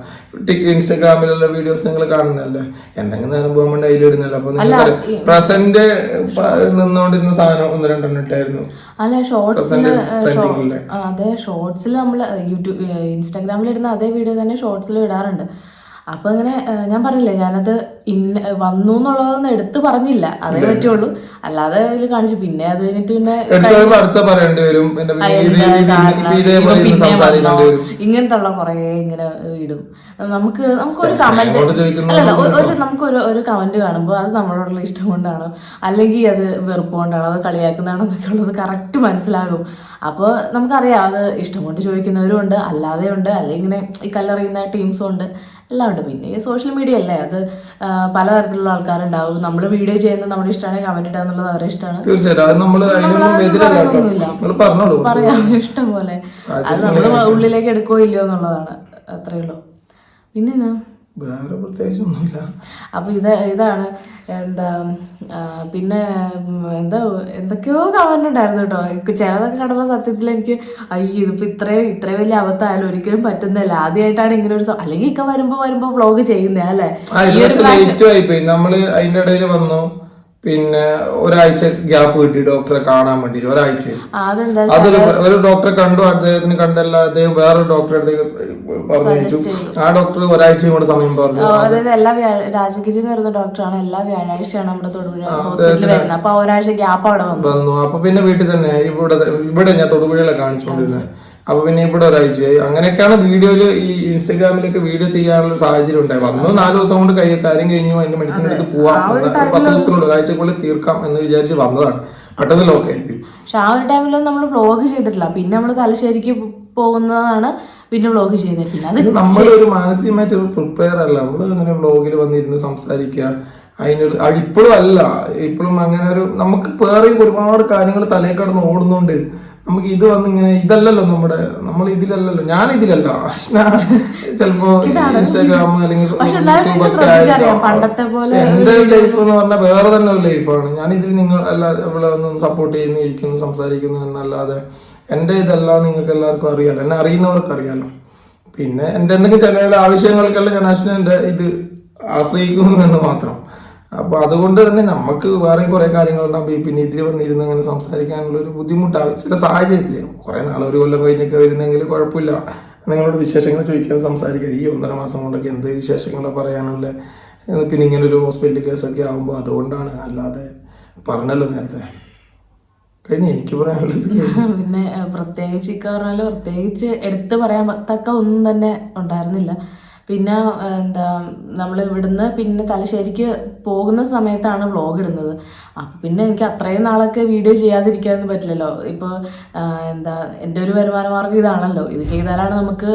ടിക് ഇൻസ്റ്റാഗ്രാമിലുള്ള വീഡിയോസ് നിങ്ങൾ കാണുന്നല്ലേ എന്തെങ്കിലും അനുഭവം പോകാൻ വേണ്ടി അതിലിടുന്നല്ലോ അപ്പൊ നിങ്ങൾ പ്രസന്റ് നിന്നുകൊണ്ടിരുന്ന സാധനം ഒന്ന് രണ്ടെണ്ണം ഇട്ടായിരുന്നു അല്ല ഷോർട്സിൽ അതെ ഷോർട്സിൽ നമ്മൾ യൂട്യൂബ് ഇൻസ്റ്റാഗ്രാമിൽ ഇടുന്ന അതേ വീഡിയോ തന്നെ ഷോർട്സിൽ ഇടാറുണ്ട്. അപ്പൊ ഇങ്ങനെ ഞാൻ പറഞ്ഞില്ലേ ഞാനത് ഇന്ന വന്നു എന്നുള്ളതൊന്നും എടുത്ത് പറഞ്ഞില്ല. അതേ പറ്റുള്ളൂ. അല്ലാതെ അതിൽ കാണിച്ചു. പിന്നെ അത് കഴിഞ്ഞിട്ട് പിന്നെ ഇങ്ങനത്തെ ഉള്ള കൊറേ ഇങ്ങനെ ഇടും. നമുക്ക് നമുക്കൊരു ഒരു കമന്റ് അല്ലല്ല ഒരു നമുക്ക് ഒരു ഒരു കമന്റ് കാണുമ്പോൾ അത് നമ്മളോടുള്ള ഇഷ്ടം കൊണ്ടാണോ? അല്ലെങ്കിൽ അത് വെറുപ്പ് കൊണ്ടാണോ? അത് കളിയാക്കുന്നതാണോ? എന്നൊക്കെ ഉള്ളത് കറക്റ്റ് മനസ്സിലാകും. അപ്പോൾ നമുക്കറിയാം അത് ഇഷ്ടം കൊണ്ട് ചോദിക്കുന്നവരും ഉണ്ട് അല്ലാതെ ഉണ്ട് അല്ലെങ്കിൽ ഇങ്ങനെ ഈ കല്ലറിയുന്ന ടീംസും ഉണ്ട്. എല്ലാം ഉണ്ട് പിന്നെ ഈ സോഷ്യൽ മീഡിയ അല്ലേ? അത് പലതരത്തിലുള്ള ആൾക്കാരുണ്ടാവും. നമ്മൾ വീഡിയോ ചെയ്യുന്നത് നമ്മുടെ ഇഷ്ടമാണ് കമന്റ് ഇടുക എന്നുള്ളത് അവരുടെ ഇഷ്ടമാണ്. തീർച്ചയായിട്ടും. പറയാം. ഇഷ്ടം പോലെ അത് നമ്മൾ ഉള്ളിലേക്ക് എടുക്കുകയോ ഇല്ലയോ എന്നുള്ളതാണ്. അത്രേ ഉള്ളൂ. പിന്നെ എന്നാ? വേറെ പ്രത്യേകിച്ചൊന്നുമില്ല. അപ്പോൾ ഇത് ഇതാണ് എന്താ പിന്നെ എന്താ എന്തൊക്കെയോ കാണുന്നുണ്ടായിരുന്നു കേട്ടോ എനിക്ക് ചിലതൊക്കെ കാണുമ്പോൾ സത്യത്തിൽ എനിക്ക് അയ്യോ ഇതിപ്പോ ഇത്രയും ഇത്രയും വലിയ അബദ്ധമായാലും ഒരിക്കലും പറ്റുന്നില്ല. ആദ്യമായിട്ടാണ് ഇങ്ങനെ ഒരു അല്ലെങ്കിൽ ഇക്ക വരുമ്പോ വരുമ്പോ വ്ലോഗ് ചെയ്യുന്നേ അല്ലേ? നമ്മൾ അതിന്റെ ഇടയിൽ വന്നു. പിന്നെ ഒരാഴ്ച ഗ്യാപ്പ് കിട്ടി ഡോക്ടറെ കാണാൻ വേണ്ടി ഒരാഴ്ച. അതൊരു ഒരു ഡോക്ടറെ കണ്ടു അദ്ദേഹത്തിന് കണ്ടല്ല അദ്ദേഹം വേറൊരു ഡോക്ടറെ അടുത്തേക്ക് പറഞ്ഞു ആ ഡോക്ടർ ഒരാഴ്ച കൊണ്ട് സമയം പറഞ്ഞു. അതായത് എല്ലാ രാജഗിരി എന്ന് പറയുന്ന ഡോക്ടറാണ് എല്ലാ വ്യാഴാഴ്ചയാണ് നമ്മുടെ തൊടുപുഴ ഹോസ്പിറ്റലിൽ വരുന്നത്. അപ്പൊ ഒരാഴ്ച ഗ്യാപ്പ് അവിടെ വന്നു. വന്നു. അപ്പൊ പിന്നെ വീട്ടിൽ തന്നെ ഇവിടെ ഇവിടെ ഞാൻ തൊടുപുഴയിലെ കാണിച്ചുകൊണ്ടിരുന്നത് അപ്പൊ പിന്നെ ഇവിടെ ഒരാഴ്ചയായി അങ്ങനെയൊക്കെയാണ് വീഡിയോയിൽ ഈ ഇൻസ്റ്റാഗ്രാമിലൊക്കെ വീഡിയോ ചെയ്യാനുള്ള സാഹചര്യം ഉണ്ടായി വന്നു നാല് ദിവസം കൊണ്ട് കൈ കാര്യം കഴിഞ്ഞു അതിന്റെ മെഡിസിൻ എടുത്ത് പോവാം. പത്ത് ദിവസം ഒരാഴ്ചക്കുള്ളിൽ തീർക്കാം എന്ന് വിചാരിച്ച് വന്നതാണ്. പെട്ടെന്ന് ലോക്ക് ആയി പക്ഷെ ആ ഒരു ടൈമിലൊന്നും നമ്മൾ വ്ലോഗ് ചെയ്തിട്ടില്ല. പിന്നെ നമ്മൾ തലശ്ശേരിക്ക് പോകുന്നതാണ് പിന്നെ വ്ലോഗ് ചെയ്തിട്ടില്ല നമ്മളൊരു അത് നമ്മൾ ഒരു മാനസികമായിട്ട് പ്രിപ്പയർ അല്ല. നമ്മൾ ഇങ്ങനെ വ്ലോഗിൽ വന്നിരുന്ന് സംസാരിക്കുക. അതിനൊരു അത് ഇപ്പോഴും അല്ല. ഇപ്പോഴും അങ്ങനെ ഒരു നമുക്ക് വേറെയും ഒരുപാട് കാര്യങ്ങൾ തലയിൽ കടന്ന് ഓടുന്നുണ്ട്. നമുക്ക് ഇത് വന്ന് ഇങ്ങനെ ഇതല്ലല്ലോ നമ്മുടെ നമ്മൾ ഇതിലല്ലല്ലോ. ഞാൻ ഇതിലല്ല. ചിലപ്പോ ഇൻസ്റ്റാഗ്രാം അല്ലെങ്കിൽ എന്റെ ലൈഫ് എന്ന് പറഞ്ഞാൽ വേറെ തന്നെ ഒരു ലൈഫാണ് ഞാൻ ഇതിൽ നിങ്ങൾ എല്ലാ ഇവിടെ വന്ന് സപ്പോർട്ട് ചെയ്യുന്നു ഇരിക്കുന്നു സംസാരിക്കുന്നു എന്നല്ലാതെ എന്റെ ഇതല്ല നിങ്ങൾക്ക് എല്ലാവർക്കും അറിയാലോ. എന്നെ അറിയുന്നവർക്ക് അറിയാലോ. പിന്നെ എന്റെ എന്തെങ്കിലും ചില ആവശ്യങ്ങൾക്കെല്ലാം ഞാൻ അശ്വിനെ ഇത് ആശ്രയിക്കുന്നു എന്ന് മാത്രം. അപ്പൊ അതുകൊണ്ട് തന്നെ നമുക്ക് വേറെ കുറെ കാര്യങ്ങളുണ്ടാകുമ്പോൾ പിന്നെ ഇതിൽ വന്നിരുന്ന് അങ്ങനെ സംസാരിക്കാനുള്ള ഒരു ബുദ്ധിമുട്ടാവും ചില സാഹചര്യത്തിൽ കുറെ നാൾ ഒരു കൊല്ലം കഴിഞ്ഞൊക്കെ വരുന്നെങ്കിൽ കുഴപ്പമില്ല. നിങ്ങളോട് വിശേഷങ്ങൾ ചോദിക്കാതെ സംസാരിക്കുക ഈ ഒന്നര മാസം കൊണ്ടൊക്കെ എന്ത് വിശേഷങ്ങളാണ് പറയാനുള്ള? പിന്നെ ഇങ്ങനെ ഒരു ഹോസ്പിറ്റൽ കേസൊക്കെ ആകുമ്പോൾ അതുകൊണ്ടാണ്. അല്ലാതെ പറഞ്ഞല്ലോ നേരത്തെ. പിന്നെ പ്രത്യേകിച്ച് ഇക്കാറിനാലും പ്രത്യേകിച്ച് എടുത്തു പറയാൻ തക്ക ഒന്നും തന്നെ ഉണ്ടായിരുന്നില്ല. പിന്നെ എന്താ നമ്മൾ ഇവിടുന്ന് പിന്നെ തലശ്ശേരിക്ക് പോകുന്ന സമയത്താണ് വ്ലോഗ് ഇടുന്നത്. അപ്പം പിന്നെ എനിക്ക് അത്രയും നാളൊക്കെ വീഡിയോ ചെയ്യാതിരിക്കാൻ പറ്റില്ലല്ലോ. ഇപ്പോൾ എന്താ എന്റെ ഒരു വരുമാന മാർഗം ഇതാണല്ലോ. ഇത് ചെയ്താലാണ് നമുക്ക്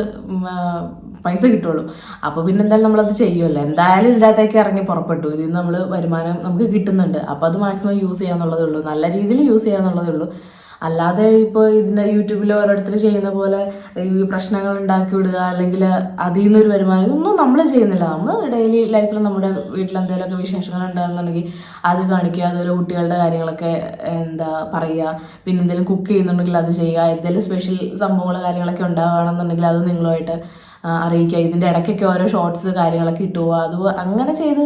പൈസ കിട്ടുള്ളൂ. അപ്പോൾ പിന്നെ എന്തായാലും നമ്മളത് ചെയ്യുമല്ലോ എന്തായാലും ഇതിനകത്തേക്ക് ഇറങ്ങി പുറപ്പെട്ടു. ഇതിൽ നിന്ന് നമ്മൾ വരുമാനം നമുക്ക് കിട്ടുന്നുണ്ട്. അപ്പോൾ അത് മാക്സിമം യൂസ് ചെയ്യാന്നുള്ളതേ ഉള്ളൂ. നല്ല രീതിയിൽ യൂസ് ചെയ്യാന്നുള്ളതേ ഉള്ളൂ. അല്ലാതെ ഇപ്പോൾ ഇതിന്റെ യൂട്യൂബിൽ ഓരോരുത്തർ ചെയ്യുന്ന പോലെ ഈ പ്രശ്നങ്ങൾ ഉണ്ടാക്കി വിടുക അല്ലെങ്കിൽ അതിൽ നിന്നൊരു വരുമാനം ഇതൊന്നും നമ്മൾ ചെയ്യുന്നില്ല. നമ്മൾ ഡെയിലി ലൈഫിൽ നമ്മുടെ വീട്ടിൽ എന്തെങ്കിലുമൊക്കെ വിശേഷങ്ങൾ ഉണ്ടാകുന്നുണ്ടെങ്കിൽ അത് കാണിക്കുക അതുപോലെ കുട്ടികളുടെ കാര്യങ്ങളൊക്കെ എന്താ പറയുക പിന്നെ എന്തെങ്കിലും കുക്ക് ചെയ്യുന്നുണ്ടെങ്കിൽ അത് ചെയ്യുക എന്തെങ്കിലും സ്പെഷ്യൽ സംഭവങ്ങൾ കാര്യങ്ങളൊക്കെ ഉണ്ടാവുകയാണെന്നുണ്ടെങ്കിൽ അത് നിങ്ങളുമായിട്ട് അറിയിക്കുക. ഇതിന്റെ ഇടയ്ക്കൊക്കെ ഓരോ ഷോർട്സ് കാര്യങ്ങളൊക്കെ ഇട്ടു അത് അങ്ങനെ ചെയ്ത്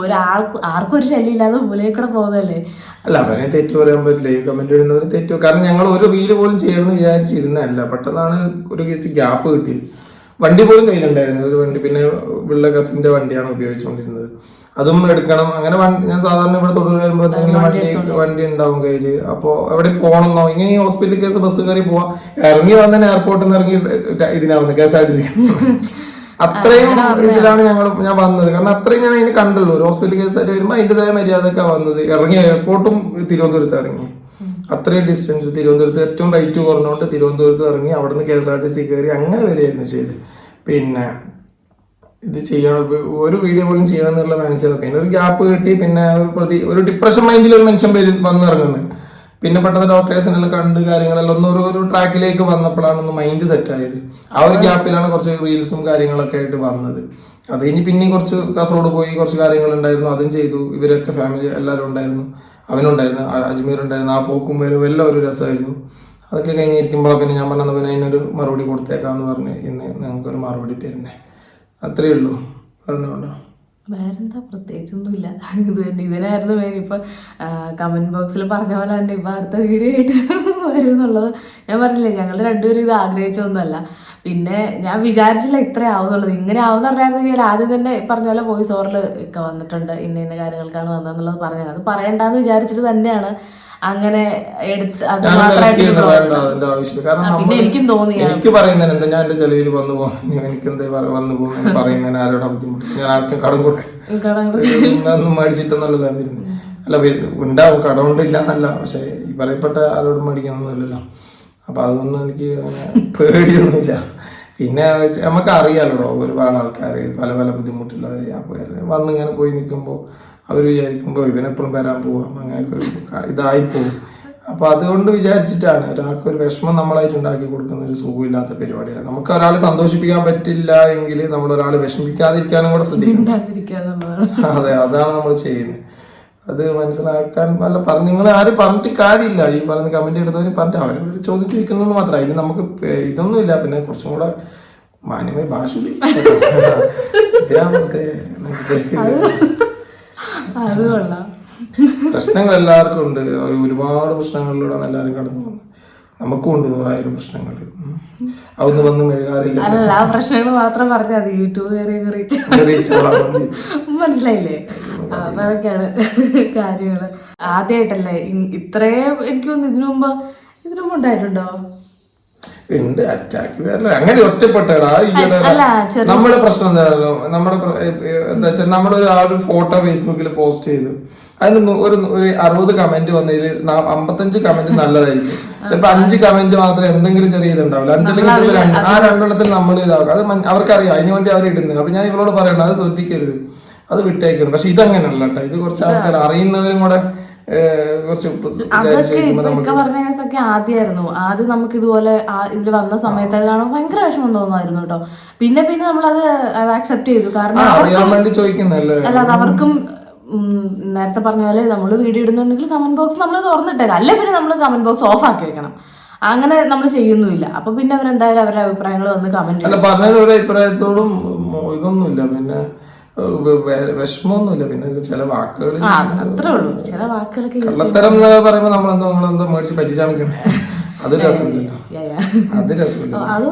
ഒരാൾക്ക് ആർക്കും ഒരു ശല്യം ഇല്ലാതെ കൂടെ പോകുന്നതല്ലേ? അല്ല അവരെ തെറ്റ് പറയാൻ പറ്റില്ല. ഈ കമന്റ് ഇടുന്നവർ തെറ്റ് കാരണം ഞങ്ങൾ ഒരു റീൽ പോലും ചെയ്യണമെന്ന് വിചാരിച്ചിരുന്നതല്ല. പെട്ടെന്നാണ് ഒരു ഗ്യാപ്പ് കിട്ടിയത്. വണ്ടി പോലും കയ്യിലുണ്ടായിരുന്നു ഒരു വണ്ടി പിന്നെ ഉള്ള കസിന്റെ വണ്ടിയാണ് ഉപയോഗിച്ചുകൊണ്ടിരുന്നത്. അതും എടുക്കണം. അങ്ങനെ ഞാൻ സാധാരണ ഇവിടെ തൊഴിൽ വരുമ്പോൾ എന്തെങ്കിലും വണ്ടി വണ്ടി ഉണ്ടാവും കയ്യിൽ. അപ്പോ എവിടെ പോകണമെന്നോ ഇങ്ങനെ ഈ ഹോസ്പിറ്റൽ കേസ് ബസ് കയറി പോവാ. ഇറങ്ങി വന്ന എയർപോർട്ടിൽ നിന്ന് ഇറങ്ങി ഇതിനാവുന്നു K S R T C അത്രയും ഇതിലാണ് ഞങ്ങൾ ഞാൻ വന്നത്. കാരണം അത്രയും ഞാൻ അതിന് കണ്ടുള്ളൂ. ഒരു ഹോസ്പിറ്റൽ കേസ് ആയിട്ട് വരുമ്പോൾ അതിന്റെതായ മര്യാദയൊക്കെ വന്നത്. ഇറങ്ങി എയർപോർട്ടും തിരുവനന്തപുരത്ത് ഇറങ്ങി. അത്രയും ഡിസ്റ്റൻസ് തിരുവനന്തപുരത്ത് ഏറ്റവും റൈറ്റ് കുറഞ്ഞുകൊണ്ട് തിരുവനന്തപുരത്ത് ഇറങ്ങി അവിടുന്ന് K S R T C കയറി അങ്ങനെ വരെയായിരുന്നു ചെയ്ത് പിന്നെ ഇത് ചെയ്യണം. ഒരു വീഡിയോ പോലും ചെയ്യണം എന്നുള്ള മനസ്സിലാക്കി. പിന്നെ ഒരു ഗ്യാപ്പ് കിട്ടി പിന്നെ ഒരു പ്രതി ഒരു ഡിപ്രഷൻ മൈൻഡിൽ ഒരു മനുഷ്യൻ വരും വന്നിറങ്ങുന്നത് പിന്നെ പെട്ടെന്ന് ഡോക്ടേഴ്സിനെല്ലാം കണ്ട് കാര്യങ്ങളെല്ലാം ഒന്ന് ഒരു ഒരു ട്രാക്കിലേക്ക് വന്നപ്പോഴാണ് ഒന്ന് മൈൻഡ് സെറ്റ് ആയത്. ആ ഒരു ഗ്യാപ്പിലാണ് കുറച്ച് റീൽസും കാര്യങ്ങളൊക്കെ ആയിട്ട് വന്നത്. അത് ഇനി പിന്നെയും കുറച്ച് കാസർഗോഡ് പോയി കുറച്ച് കാര്യങ്ങളുണ്ടായിരുന്നു അതും ചെയ്തു. ഇവരൊക്കെ ഫാമിലി എല്ലാവരും ഉണ്ടായിരുന്നു. അവനുണ്ടായിരുന്നു അജ്മീർ ഉണ്ടായിരുന്നു. ആ പോക്കും വരും എല്ലാം ഒരു രസമായിരുന്നു. അതൊക്കെ കഴിഞ്ഞിരിക്കുമ്പോൾ പിന്നെ ഞാൻ പറഞ്ഞത് പിന്നെ അതിനൊരു മറുപടി കൊടുത്തേക്കാന്ന് പറഞ്ഞ് ഇന്ന് ഞങ്ങൾക്കൊരു മറുപടി തരുന്നേ. അത്രയേ ഉള്ളൂ. അതുകൊണ്ടോ വേറെന്താ? പ്രത്യേകിച്ചൊന്നുമില്ല. ഇത് തന്നെ. ഇതിനായിരുന്നു മെയിൻ ഇപ്പൊ കമന്റ് ബോക്സിൽ പറഞ്ഞ പോലെ തന്നെ ഇപ്പൊ അടുത്ത വീഡിയോ ആയിട്ട് വരും എന്നുള്ളത് ഞാൻ പറഞ്ഞില്ലേ? ഞങ്ങൾ രണ്ടുപേരും ഇത് ആഗ്രഹിച്ചൊന്നുമല്ല പിന്നെ ഞാൻ വിചാരിച്ചില്ല ഇത്ര ആവുന്നുള്ളത് ഇങ്ങനെ ആവുന്ന ഞാൻ ആദ്യം തന്നെ പറഞ്ഞ പോലെ വോയിസ് ഓവറിൽ ഒക്കെ വന്നിട്ടുണ്ട്. ഇന്ന ഇന്ന കാര്യങ്ങൾക്കാണ് വന്നതെന്നുള്ളത് പറഞ്ഞത് അത് പറയണ്ടെന്ന് വിചാരിച്ചിട്ട് തന്നെയാണ് അങ്ങനെ എടുത്ത് അത് മാത്രമായിട്ട് പിന്നെ എനിക്കും തോന്നി എനിക്ക് പറയുന്നതിന് എന്താ ഞാൻ എന്റെ ചെലവിൽ വന്നു പോകും എനിക്ക് എന്താ വന്നു പോകും പറയുന്നതിന് ആരോടാ ബുദ്ധിമുട്ട്? ഞാൻ ആർക്കും കടം കൊടുക്കും കടങ്ങൾ ഒന്നും മേടിച്ചിട്ടൊന്നുമല്ല വരുന്നത് അല്ല ഉണ്ടാവും. കടമുണ്ടില്ല എന്നല്ല പക്ഷെ ഈ പറയപ്പെട്ട ആരോടും മേടിക്കണമെന്നില്ലല്ലോ അപ്പൊ അതൊന്നും എനിക്ക് അങ്ങനെ പേടിയൊന്നുമില്ല. പിന്നെ നമുക്ക് അറിയാലോ ഒരുപാട് ആൾക്കാർ പല പല ബുദ്ധിമുട്ടുള്ളവർ അപ്പോൾ വന്നിങ്ങനെ പോയി നിൽക്കുമ്പോൾ അവർ വിചാരിക്കുമ്പോൾ ഇവനെപ്പോഴും വരാൻ പോവാം അങ്ങനെയൊക്കെ ഒരു ഇതായി പോകും അപ്പോൾ അതുകൊണ്ട് വിചാരിച്ചിട്ടാണ് ഒരാൾക്ക് ഒരു വിഷമം നമ്മളായിട്ട് ഉണ്ടാക്കി കൊടുക്കുന്ന ഒരു സുഖമില്ലാത്ത പരിപാടിയാണ്. നമുക്ക് ഒരാളെ സന്തോഷിപ്പിക്കാൻ പറ്റില്ല എങ്കിൽ നമ്മൾ ഒരാളെ വിഷമിക്കാതിരിക്കാനും കൂടെ ശ്രദ്ധിക്കണം. എന്നുള്ളതാണ് അതെ അതാണ് നമ്മൾ ചെയ്യുന്നത്. അത് മനസ്സിലാക്കാൻ അല്ല പറഞ്ഞു നിങ്ങൾ ആരും പറഞ്ഞിട്ട് കാര്യമില്ല. ഈ പറഞ്ഞ കമന്റ് എടുത്തവരും പറഞ്ഞിട്ട് അവർ ചോദിച്ചു വയ്ക്കുന്നതെന്ന് മാത്രമേ അതിന് നമുക്ക് ഇതൊന്നുമില്ല പിന്നെ കുറച്ചും കൂടെ മാന്യമായ ഭാഷ പ്രശ്നങ്ങൾ എല്ലാവർക്കും ഉണ്ട്. ഒരുപാട് പ്രശ്നങ്ങളിലൂടെ എല്ലാവരും കടന്നു പോകുന്നത് നമുക്കും നൂറായിരം പ്രശ്നങ്ങൾ അവിടുന്ന് വന്ന് മെഴുകാറില്ല. അല്ലല്ല ആ പ്രശ്നങ്ങൾ മാത്രം പറഞ്ഞാൽ മതി. യൂട്യൂബ് കയറി കയറി. മനസ്സിലായില്ലേ? അപ്പൊ അതൊക്കെയാണ് കാര്യങ്ങൾ. ആദ്യമായിട്ടല്ലേ ഇത്രയും എനിക്ക് തോന്നുന്നു ഇതിനു മുമ്പ് ഇതിനു മുമ്പ് ഉണ്ടായിട്ടുണ്ടോ? ഉണ്ട്. അറ്റാക്ക് വരല. അങ്ങനെ ഒറ്റപ്പെട്ടടാ. അല്ല നമ്മുടെ പ്രശ്നം എന്താണല്ലോ? നമ്മുടെ എന്താ വെച്ചാൽ നമ്മുടെ ഒരു ആ ഒരു ഫോട്ടോ ഫേസ്ബുക്കിൽ പോസ്റ്റ് ചെയ്തു അതിന് ഒരു ഒരു അറുപത് കമന്റ് വന്നതിൽ അമ്പത്തഞ്ച് കമന്റ് നല്ലതായിരിക്കും. ചിലപ്പോ അഞ്ച് കമന്റ് മാത്രമേ എന്തെങ്കിലും ചെറിയ ഇതുണ്ടാവില്ല അഞ്ചല്ലെങ്കിൽ രണ്ട്. ആ രണ്ടെണ്ണത്തിൽ നമ്മൾ ഇതാക്കും. അത് അവർക്കറിയാം. അതിന് വേണ്ടി അവർ ഇടുന്നത്. അപ്പൊ ഞാൻ ഇവളോട് പറയണ്ട അത് ശ്രദ്ധിക്കരുത്. അത് വിട്ടേക്കണം പക്ഷെ ഇതങ്ങനെയല്ല കേട്ടോ. ഇത് കുറച്ച് ആൾക്കാർ അറിയുന്നവരും കൂടെ അതൊക്കെ പറഞ്ഞ കേസൊക്കെ ആദ്യമായിരുന്നു ആദ്യം നമുക്ക് ഇതുപോലെ ഇതിൽ വന്ന സമയത്തൊക്കെ കാണുമ്പോൾ ഭയങ്കര വിഷമം തോന്നുമായിരുന്നു കേട്ടോ. പിന്നെ പിന്നെ നമ്മളത് അത് അക്സെപ്റ്റ് ചെയ്തു. കാരണം അറിയാൻ വേണ്ടി ചോദിക്കുന്നല്ലേ അല്ലാതെ അവർക്കും നേരത്തെ പറഞ്ഞ പോലെ നമ്മൾ വീഡിയോ ഇടുന്നുണ്ടെങ്കിൽ കമന്റ് ബോക്സ് നമ്മൾ തുറന്നിട്ടേക്കാം. അല്ലെ പിന്നെ നമ്മൾ കമന്റ് ബോക്സ് ഓഫ് ആക്കി വെക്കണം. അങ്ങനെ നമ്മൾ ചെയ്യുന്നുമില്ല. അപ്പൊ പിന്നെ അവരെന്തായാലും അവരുടെ അഭിപ്രായങ്ങൾ വന്ന് കമന്റ് അല്ല പറഞ്ഞ ഒരു അഭിപ്രായത്തോടും ഇതൊന്നുമില്ല. പിന്നെ ഏഹ്, വെ- വെ- വിഷമമൊന്നുമില്ല. പിന്നെ ചില വാക്കുകൾ അത്രേ ഉള്ളൂ. ചില വാക്കുകളൊക്കെ കള്ളത്തരം എന്ന് പറയുമ്പോ നമ്മളെന്തോ നിങ്ങളെന്തോ മേടിച്ച് പറ്റിച്ചാൽ അത് രസമില്ല. അത് രസമില്ല അത്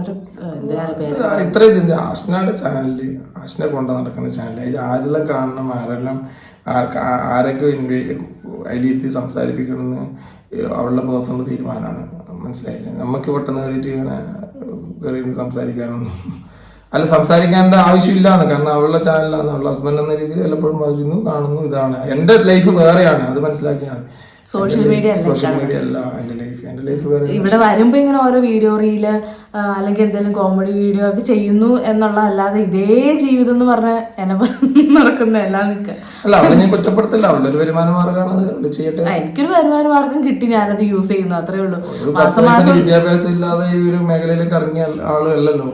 ഒരു ഇത്രയും ചിന്ത. ആഷ്നയുടെ ചാനലിൽ ആഷ്നെ കൊണ്ട് നടക്കുന്ന ചാനൽ അതിൽ ആരെല്ലാം കാണണം ആരെല്ലാം ആരൊക്കെ അതിലിരുത്തി സംസാരിപ്പിക്കണമെന്ന് അവളുടെ പേഴ്സണൽ തീരുമാനമാണ്. മനസ്സിലായില്ലേ? നമുക്ക് പെട്ടെന്ന് കയറിയിട്ട് ഇങ്ങനെ കയറി സംസാരിക്കാനൊന്നും അല്ല സംസാരിക്കേണ്ട ആവശ്യമില്ലാന്ന്. കാരണം അവളുടെ ചാനലാണ്. അവളുടെ ഹസ്ബൻഡ് എന്ന രീതിയിൽ എല്ലപ്പോഴും വരുന്നു കാണുന്നു ഇതാണ്. എന്റെ ലൈഫ് വേറെയാണ്. അത് മനസ്സിലാക്കിയാൽ സോഷ്യൽ മീഡിയ അല്ല സോഷ്യൽ മീഡിയ അല്ല എന്റെ എന്റെ ലൈഫ് വേറെ ഇവിടെ വരുമ്പോ ഇങ്ങനെ ഓരോ വീഡിയോ റീൽ അല്ലെങ്കിൽ എന്തെങ്കിലും കോമഡി വീഡിയോ ഒക്കെ ചെയ്യുന്നു എന്നുള്ള അല്ലാതെ ഇതേ ജീവിതം എന്ന് പറഞ്ഞ എന്നെ നടക്കുന്ന എല്ലാം നിൽക്കുക അല്ല അവിടെ ഞാൻ കുറ്റപ്പെടുത്തില്ല. ഒരു വരുമാന മാർഗമാണ് അത്. അവൾ ചെയ്യട്ടെ. എനിക്കൊരു വരുമാന മാർഗം കിട്ടി. ഞാനത് യൂസ് ചെയ്യുന്നു. അത്രേ ഉള്ളൂ. മാസം മാസം വിദ്യാഭ്യാസം ഇല്ലാതെ ഈ ഒരു മേഖലയിലേക്ക് ഇറങ്ങിയ ആളല്ലല്ലോ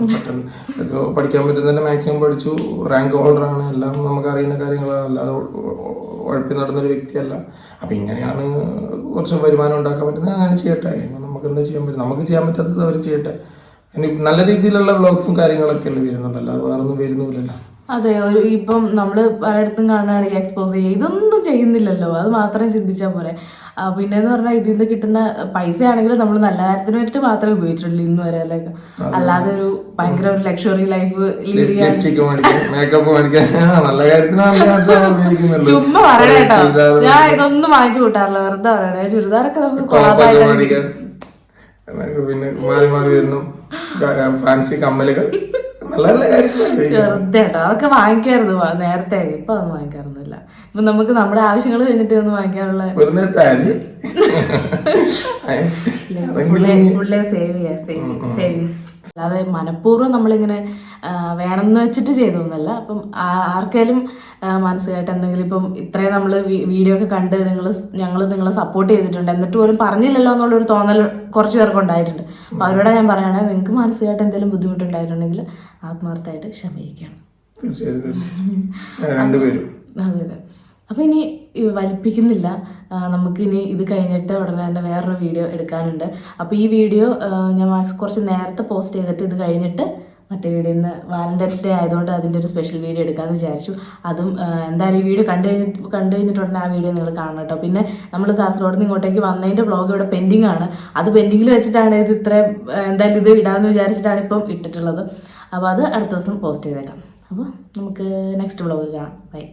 പഠിക്കാൻ പറ്റുന്നതിന്റെ മാക്സിമം പഠിച്ചു. റാങ്ക് ഹോൾഡർ ആണ്. എല്ലാം നമുക്ക് അറിയുന്ന കാര്യങ്ങളാണ്. അല്ലാതെ ഉഴപ്പി നടന്നൊരു വ്യക്തിയല്ല. അപ്പൊ ഇങ്ങനെയാണ് കുറച്ച് വരുമാനം ഉണ്ടാക്കാൻ പറ്റുന്നത്. അങ്ങനെ ചെയ്യട്ടെ. ഇപ്പൊ നമുക്ക് എന്താ ചെയ്യാൻ പറ്റും? നമുക്ക് ചെയ്യാൻ പറ്റാത്തത് അവർ ചെയ്യട്ടെ. ഇനി നല്ല രീതിയിലുള്ള വ്ളോഗ്സും കാര്യങ്ങളൊക്കെ അല്ലേ വരുന്നുണ്ടല്ലോ അത് വേറൊന്നും വരുന്നില്ലല്ലോ. അതെ ഒരു ഇപ്പം നമ്മൾ പലയിടത്തും കാണുകയാണ് ഈ എക്സ്പോസ് ചെയ്യുക. ഇതൊന്നും ചെയ്യുന്നില്ലല്ലോ. അത് മാത്രം ചിന്തിച്ചാൽ പോരെ. പിന്നെ എന്ന് പറഞ്ഞാൽ ഇതിൽ നിന്ന് കിട്ടുന്ന പൈസ ആണെങ്കിൽ നമ്മൾ നല്ല കാര്യത്തിന് വേണ്ടിട്ട് മാത്രമേ ഉപയോഗിച്ചിട്ടുള്ളൂ ഇന്ന് വരെ അല്ലേ? അല്ലാതെ ഒരു ഭയങ്കര ഒരു ലക്ഷറി ലൈഫ് ലീഡ് ചെയ്യാൻ ചുമ്മാ ഞാൻ ഇതൊന്നും വാങ്ങിച്ചു കൂട്ടാറില്ല. വെറുതെ പറയണേ. ചുരിദാറൊക്കെ നമുക്ക് കൊളാബായിട്ട് പിന്നെ മാറി മാറി വരുന്നു. ഫാൻസി കമ്മലുകൾ. വെറുതെ കേട്ടോ അതൊക്കെ വാങ്ങിക്കായിരുന്നു. നേരത്തെ. ഇപ്പൊ അതൊന്നും വാങ്ങിക്കാറൊന്നുമില്ല. ഇപ്പൊ നമുക്ക് നമ്മുടെ ആവശ്യങ്ങൾ കഴിഞ്ഞിട്ട് ഒന്ന് വാങ്ങിക്കാറുള്ള സേവ് ചെയ്യാം. സേവിങ്സ്. അല്ലാതെ മനഃപൂർവം നമ്മളിങ്ങനെ വേണമെന്ന് വെച്ചിട്ട് ചെയ്തൊന്നുമല്ല അപ്പം ആ- ആർക്കേലും മനസ്സിലായിട്ട് എന്തെങ്കിലും ഇപ്പം ഇത്രയും നമ്മൾ വീഡിയോ ഒക്കെ കണ്ട് നിങ്ങൾ ഞങ്ങൾ നിങ്ങളെ സപ്പോർട്ട് ചെയ്തിട്ടുണ്ട്. എന്നിട്ട് പോലും പറഞ്ഞില്ലല്ലോ എന്നുള്ളൊരു തോന്നൽ കുറച്ച് പേർക്ക് ഉണ്ടായിട്ടുണ്ട്. അപ്പം അവരോട് ഞാൻ പറയുകയാണെങ്കിൽ നിങ്ങൾക്ക് മാനസികമായിട്ട് എന്തെങ്കിലും ബുദ്ധിമുട്ടുണ്ടായിട്ടുണ്ടെങ്കിൽ ആത്മാർത്ഥമായിട്ട് ക്ഷമിക്കണം. തീർച്ചയായും തീർച്ചയായും. ഏ, രണ്ടുപേരും. അതെ അതെ. അപ്പോൾ ഇനി വലിപ്പിക്കുന്നില്ല. നമുക്കിനി ഇത് കഴിഞ്ഞിട്ട് ഉടനെ തന്നെ വേറൊരു വീഡിയോ എടുക്കാനുണ്ട്. അപ്പോൾ ഈ വീഡിയോ ഞാൻ കുറച്ച് നേരത്തെ പോസ്റ്റ് ചെയ്തിട്ട് ഇത് കഴിഞ്ഞിട്ട് മറ്റേ വീഡിയോ ഇന്ന് വാലന്റൈൻസ് ഡേ ആയതുകൊണ്ട് അതിന്റെ ഒരു സ്പെഷ്യൽ വീഡിയോ എടുക്കാമെന്ന് വിചാരിച്ചു. അതും എന്തായാലും ഈ വീഡിയോ കണ്ടു കഴിഞ്ഞിട്ട് കണ്ടു കഴിഞ്ഞിട്ട് ഉടനെ ആ വീഡിയോ നിങ്ങൾ കാണണം കേട്ടോ. പിന്നെ നമ്മൾ കാസർഗോഡ് നിന്ന് ഇങ്ങോട്ടേക്ക് വന്നതിന്റെ വ്ളോഗ് ഇവിടെ പെൻഡിങ് ആണ്. അത് പെൻഡിങ്ങിൽ വെച്ചിട്ടാണ് ഇത് ഇത്ര എന്തായാലും ഇത് ഇടാമെന്ന് വിചാരിച്ചിട്ടാണ് ഇപ്പം ഇട്ടിട്ടുള്ളത്. അപ്പോൾ അത് അടുത്ത ദിവസം പോസ്റ്റ് ചെയ്തേക്കാം. അപ്പോൾ നമുക്ക് നെക്സ്റ്റ് വ്ളോഗ് കാണാം. ബൈ.